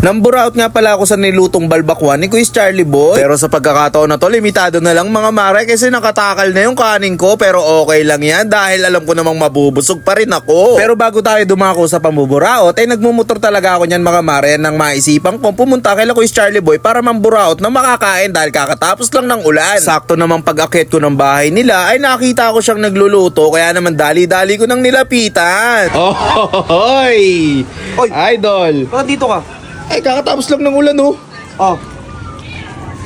Namburaot nga pala ako sa nilutong balbakwan ni Kuya Charlie Boy. Pero sa pagkakataon na to, limitado na lang mga mare kasi nakatakal na yung kanin ko. Pero okay lang yan dahil alam ko namang mabubusog pa rin ako. Pero bago tayo dumako sa pambuburaot, ay nagmumotor talaga ako niyan mga mare nang maisipan kong pumunta kay Kuya Charlie Boy para mamburaot na makakain dahil kakatapos lang ng ulan. Sakto namang pag-akit ko ng bahay nila ay nakita ko siyang nagluluto kaya naman dali-dali ko nang nilapitan. Oh, hoy! Oy. Idol! Bakit dito ka? Ay, kakatapos lang ng ulan, oh. Oh,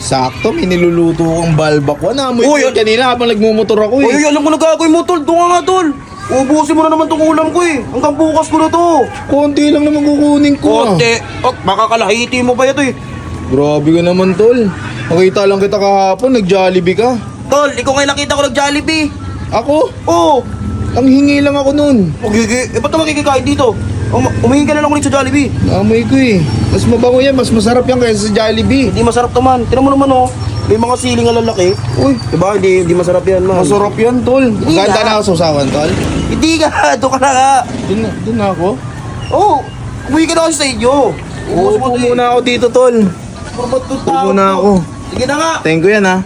Sakto, may niluluto kang balbakwan. Naamoy Uy, ko yun kanina habang nagmumotor ako, eh. uy, alam ko na gagawin mo, tol. Doon ka nga, tol. Ubusin mo na naman tong ulam ko, eh. Hanggang bukas ko na to. Konti lang naman kukunin ko, ah. Konti. Oh, makakalahiti mo ba ito, eh? Grabe ka naman, tol. Nakita lang kita kahapon, nag-jollibee ka. Tol, ikaw ngayon nakita ko nag-Jollibee. Ako? Oo. Ang hingi lang ako nun. Magigi. Eh, ba't naman kikikain dito? Um, umingi ka na lang ulit sa Jollibee. Naamoy ko, eh. Mas mabango yan, mas masarap yan kaysa sa Jollibee. Hindi masarap to, man. Tinan mo naman, oh. May mga siling na lalaki. Uy, Diba? Hindi, hindi masarap yan, man. masarap yan, tol. Ganda nga. na ako susawan, tol. Hindi ka. Doon ka na nga. Dun, dun na ako. Oo. Umuwi ka na kasi sa inyo. Uupo to, eh. muna ako dito, tol. Ba't to Upo tao muna ako. Sige na nga. Thank you yan, ha.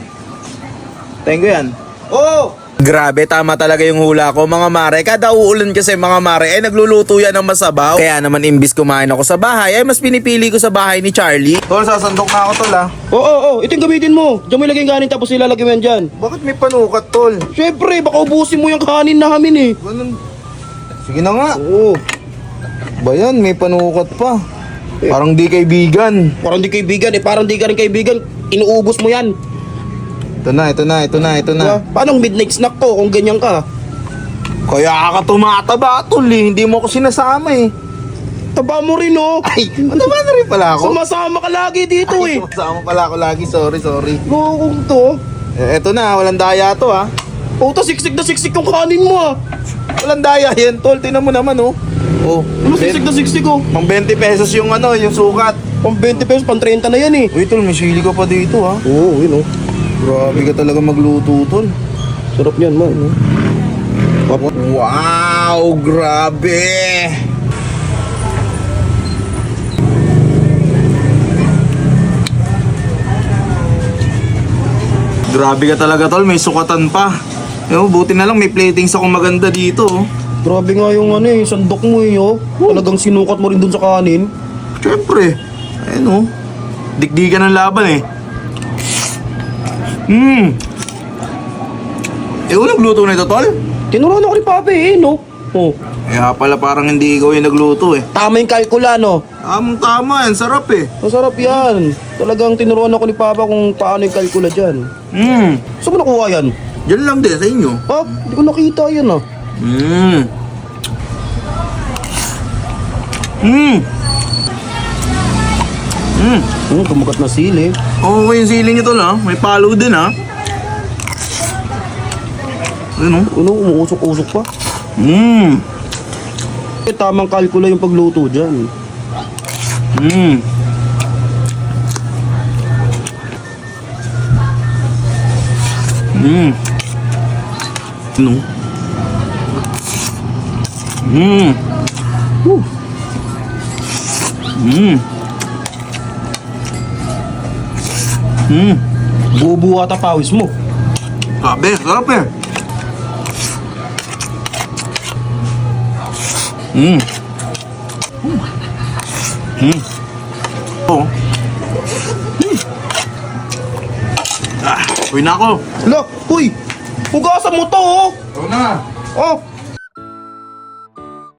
Thank you yan. Oo. Grabe, tama talaga yung hula ko mga mare. Kada uulan kasi mga mare ay nagluluto yan ng masabaw. Kaya naman imbis kumain ako sa bahay ay mas pinipili ko sa bahay ni Charlie. Tol, sasandok na ako tol ah. Oo, oo, oo. Ito yung gamitin mo. Diyan mo ilagay yung kanin tapos ilalagay mo yan dyan. Bakit may panukat tol? Siyempre, baka ubusin mo yung kanin namin eh. Ganun. Sige na nga. Oo. Ba yan, may panukat pa. Parang di kaibigan. Parang di kaibigan eh. Parang di ka rin kaibigan. Inuubos mo yan. Ito na, ito na, ito na, ito Diba? na. Paano ang midnight snack ko kung ganyan ka? Kaya ka tumataba tol eh. Hindi mo ako sinasama eh. Taba mo rin oh. Ay, mataba na rin pala ako. Sumasama ka lagi dito eh. Sumasama pala ako lagi. Sorry, sorry. Lokong to. Eh, eto na, walang daya to ah. Puta, siksik na siksik yung kanin mo ah. Walang daya yan, tol. Tinan mo naman, oh. Oh, Ano siksik na siksik oh? Pang 20 pesos yung ano, yung sukat. Pang 20 pesos, pang 30 na yan eh. Uy, tol, may sili ka pa dito, ha? Oo, yun oh. Grabe ka talaga magluto, tol. Sarap yan man. Oh. Wow, grabe! Grabe ka talaga, tol. May sukatan pa. Yo, buti na lang may platings ako maganda dito, oh. Grabe nga yung ano eh, sandok mo eh oh. Talagang sinukat mo rin dun sa kanin. Siyempre. Ayun, oh. Dikdikan ng laban, eh. Hmm. Eh, unang luto na ito, tol? Tinuruan ako ni Papi eh, no? Oh. Kaya pala parang hindi ikaw yung nagluto, eh. Tama yung kalkula, no? Tamang tama yan, sarap eh. Masarap yan. Talagang tinuruan ako ni Papa kung paano yung kalkula dyan. Hmm, Saan mo nakuha yan? dyan lang din sa inyo. Ha? Hindi ko nakita yan ah. Hmm. Hmm. Hmm. Hmm, kumagat na sili. Okay yung sili nyo tol ha. May palo din ha. Ano? Ano, umuusok-usok pa. Hmm. Eh, tamang kalkula yung pagluto dyan. Hmm. Hmm. Ano? Hmm. Whew. Hmm. Hmm. Bubu ata pawis mo. Sabi, sarap eh. Hmm. Hmm. Oh. Ah, uwi na ako. Hala, uy! Hugasan mo to oh! Ito na. Oh,